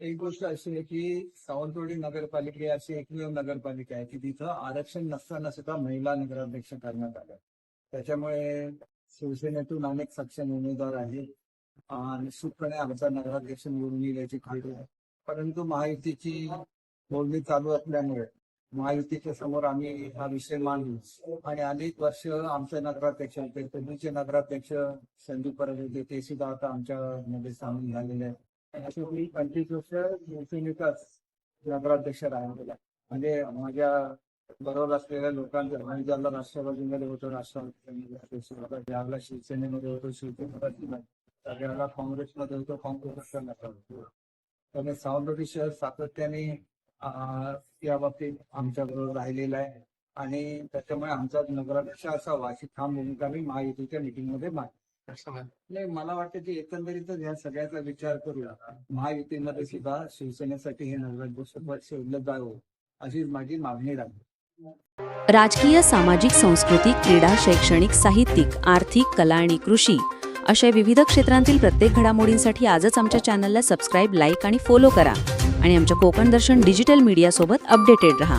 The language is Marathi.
एक गोष्ट अशी आहे की सावंतवाडी नगरपालिका ही अशी एकमेव नगरपालिका आहे की तिथं आरक्षण नसताना सुद्धा महिला नगराध्यक्ष करण्यात आल्या. त्याच्यामुळे शिवसेनेतून अनेक सक्षम उमेदवार आहेत. आणि आमचा नगराध्यक्ष निवडून येईल याची खात्री आहे. परंतु महायुतीची बोलणी चालू असल्यामुळे महायुतीच्या समोर आम्ही हा विषय मांडू. आणि अनेक वर्ष आमचे नगराध्यक्ष होते. पूर्वीचे नगराध्यक्ष संदीप परब होते. ते सुद्धा आता आमच्या मध्ये सामील झालेले आहेत. मी पंचवीस वर्ष शिवसेनेचाच नगराध्यक्ष राहिलेला म्हणजे माझ्या बरोबर असलेल्या लोकांचं म्हणजे ज्याला राष्ट्रवादीमध्ये होतो राष्ट्रवादी ज्याला शिवसेनेमध्ये होतो शिवसेनेमध्ये सगळ्याला काँग्रेसमध्ये होतो काँग्रेसचा त्यामुळे सावंतवाडी शहर सातत्याने या बाबतीत आमच्या बरोबर राहिलेला आहे. आणि त्याच्यामुळे आमचा नगराध्यक्ष असावा अशी ठाम भूमिका मी महायुतीच्या मिटिंगमध्ये मांडली नाही मला वाटतं की एकंदरीतच या सगळ्याचा विचार करूया. महायुतीमध्ये सुद्धा शिवसेनेसाठी हे नगराध्यक्ष पद शोधलं जावं अशी माझी मागणी राहील. राजकीय सामाजिक सांस्कृतिक क्रीडा शैक्षणिक साहित्यिक आर्थिक कला आणि कृषी अशा विविध क्षेत्रांतील प्रत्येक घडामोडींसाठी आजच आमच्या चॅनलला सबस्क्राईब लाईक आणि फॉलो करा. आणि आमच्या कोकण दर्शन डिजिटल मीडियासोबत अपडेटेड रहा.